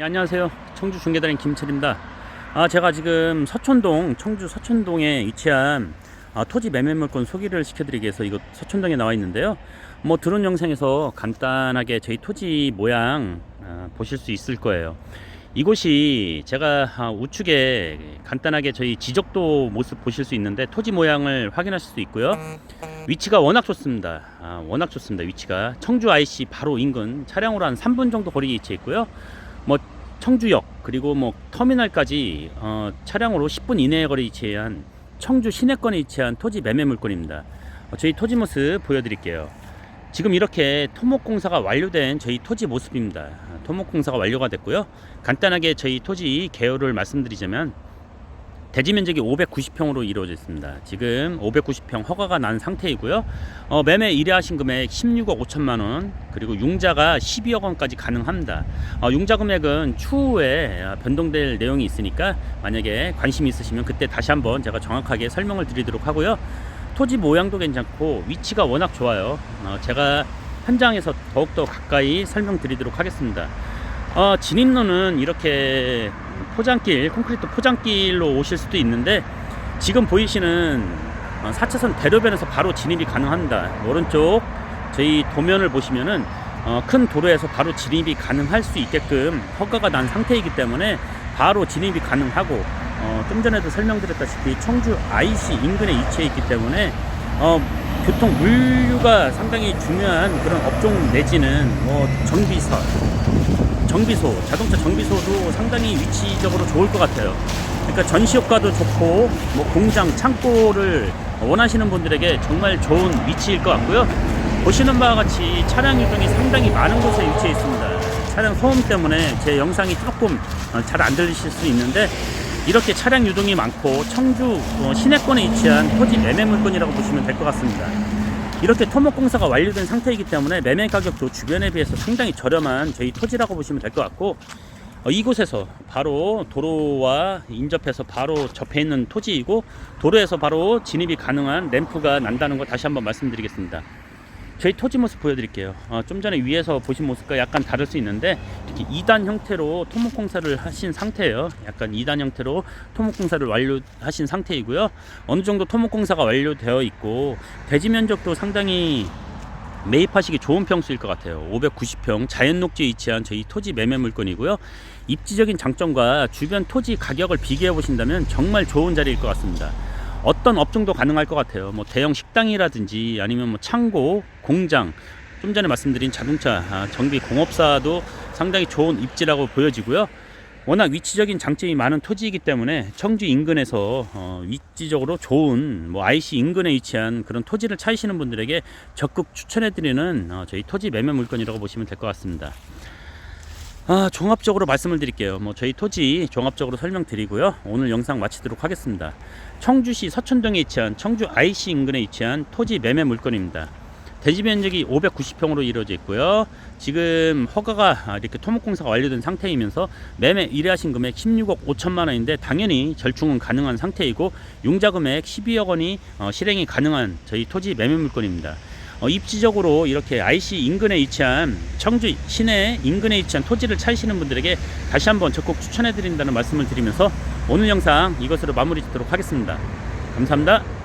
예, 안녕하세요. 청주 중계단인 김철입니다. 아, 제가 지금 서촌동, 청주 서촌동에 위치한 아, 토지 매매 물건 소개를 시켜드리기 위해서 이곳 서촌동에 나와 있는데요. 뭐 드론 영상에서 간단하게 저희 토지 모양 아, 보실 수 있을 거예요. 이곳이 제가 아, 우측에 간단하게 저희 지적도 모습 보실 수 있는데 토지 모양을 확인하실 수 있고요. 위치가 워낙 좋습니다. 아, 워낙 좋습니다. 위치가 청주 IC 바로 인근 차량으로 한 3분 정도 거리에 위치해 있고요. 뭐 청주역 그리고 뭐 터미널까지 어, 차량으로 10분 이내에 거리 위치한 청주 시내권에 위치한 토지 매매 물건입니다. 어, 저희 토지 모습 보여드릴게요. 지금 이렇게 토목공사가 완료된 저희 토지 모습입니다. 아, 토목공사가 완료가 됐고요. 간단하게 저희 토지 개요를 말씀드리자면 대지 면적이 590평으로 이루어져 있습니다. 지금 590평 허가가 난 상태이고요. 어, 매매 의뢰하신 금액 16억 5천만 원, 그리고 융자가 12억 원까지 가능합니다. 어, 융자 금액은 추후에 아, 변동될 내용이 있으니까 만약에 관심 있으시면 그때 다시 한번 제가 정확하게 설명을 드리도록 하고요. 토지 모양도 괜찮고 위치가 워낙 좋아요. 어, 제가 현장에서 더욱더 가까이 설명드리도록 하겠습니다. 어, 진입로는 이렇게 포장길, 콘크리트 포장길로 오실 수도 있는데 지금 보이시는 어, 4차선 대로변에서 바로 진입이 가능합니다. 오른쪽 저희 도면을 보시면은 어, 큰 도로에서 바로 진입이 가능할 수 있게끔 허가가 난 상태이기 때문에 바로 진입이 가능하고 어, 좀 전에도 설명드렸다시피 청주 IC 인근에 위치해 있기 때문에 어, 교통 물류가 상당히 중요한 그런 업종 내지는 뭐 정비사 정비소, 자동차 정비소도 상당히 위치적으로 좋을 것 같아요. 그러니까 전시 효과도 좋고 뭐 공장, 창고를 원하시는 분들에게 정말 좋은 위치일 것 같고요. 보시는 바와 같이 차량 유동이 상당히 많은 곳에 위치해 있습니다. 차량 소음 때문에 제 영상이 조금 어, 잘안 들리실 수 있는데 이렇게 차량 유동이 많고 청주 어, 시내권에 위치한 토지 매매 물건이라고 보시면 될 것 같습니다. 이렇게 토목 공사가 완료된 상태이기 때문에 매매 가격도 주변에 비해서 상당히 저렴한 저희 토지라고 보시면 될 것 같고 어, 이곳에서 바로 도로와 인접해서 바로 접해 있는 토지이고 도로에서 바로 진입이 가능한 램프가 난다는 거 다시 한번 말씀드리겠습니다. 저희 토지 모습 보여드릴게요. 어, 좀 전에 위에서 보신 모습과 약간 다를 수 있는데 이렇게 2단 형태로 토목공사를 하신 상태예요. 약간 2단 형태로 토목공사를 완료하신 상태이고요. 어느 정도 토목공사가 완료되어 있고 대지 면적도 상당히 매입하시기 좋은 평수일 것 같아요. 590평 자연 녹지에 위치한 저희 토지 매매 물건이고요. 입지적인 장점과 주변 토지 가격을 비교해 보신다면 정말 좋은 자리일 것 같습니다. 어떤 업종도 가능할 것 같아요. 뭐 대형 식당이라든지 아니면 뭐 창고, 공장, 좀 전에 말씀드린 자동차 아, 정비 공업사도 상당히 좋은 입지라고 보여지고요. 워낙 위치적인 장점이 많은 토지이기 때문에 청주 인근에서 어, 위치적으로 좋은 뭐 IC 인근에 위치한 그런 토지를 찾으시는 분들에게 적극 추천해드리는 어, 저희 토지 매매 물건이라고 보시면 될 것 같습니다. 아, 종합적으로 말씀을 드릴게요. 뭐 저희 토지 종합적으로 설명드리고요. 오늘 영상 마치도록 하겠습니다. 청주시 서천동에 위치한 청주 IC 인근에 위치한 토지 매매 물건입니다. 대지 면적이 590평으로 이루어져 있고요. 지금 허가가 이렇게 토목공사가 완료된 상태이면서 매매 의뢰하신 금액 16억 5천만 원인데 당연히 절충은 가능한 상태이고 융자 금액 12억 원이 어, 실행이 가능한 저희 토지 매매 물건입니다. 어, 입지적으로 이렇게 IC 인근에 위치한 청주 시내 인근에 위치한 토지를 찾으시는 분들에게 다시 한번 적극 추천해 드린다는 말씀을 드리면서 오늘 영상 이것으로 마무리 짓도록 하겠습니다. 감사합니다.